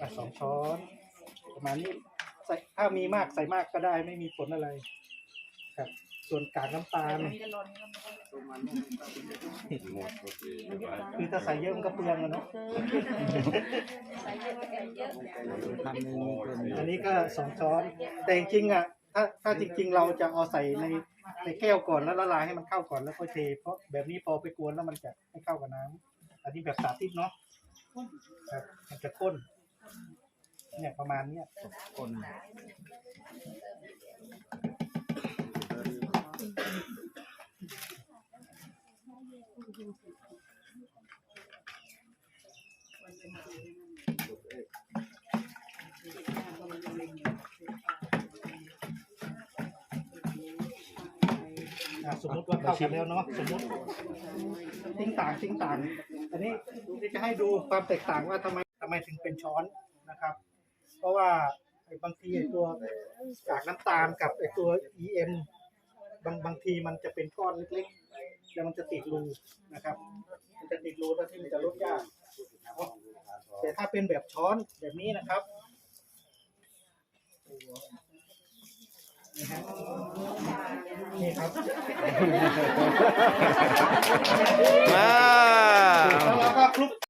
อะสองช้อนประมาณนี้ใส่ถ้ามีมากใส่มากก็ได้ไม่มีผลอะไร ครับ ส่วนกากน้ำตาล คือถ้าใส่เยอะมันก็เปลืองอะเนาะทำเมนูเป็นอันนี้ก็สองช้อน แต่จริงๆอะถ้าถ้าจริง ๆ เราจะเอาใส่ในในแก้วก่อนแล้วละลายให้มันเข้าก่อนแล้วค่อยเท เพราะแบบนี้พอไปกวนแล้วมันจะไม่เข้ากับน้ำอันนี้แบบสาธิตเนาะครับมันจะข้น เนี่ยประมาณเนี้ยคนอะสมมติว่าเข้ากันแล้วเนาะสมมติทิ้งต่างทิ้งต่าง อันนี้จะให้ดูความแตกต่างว่าทำไมทำไมถึงเป็นช้อนนะครับ เพราะว่าไอ้บางทีไอ้ตัวกากน้ำตาลกับไอ้ตัว EM บางบางทีมันจะเป็นก้อนเล็กๆ แล้วมันจะติดรูนะครับ มันจะติดรูแล้วที่มันจะลดยากแต่ถ้าเป็นแบบช้อนแบบนี้นะครับนี่ฮะนี่ครับ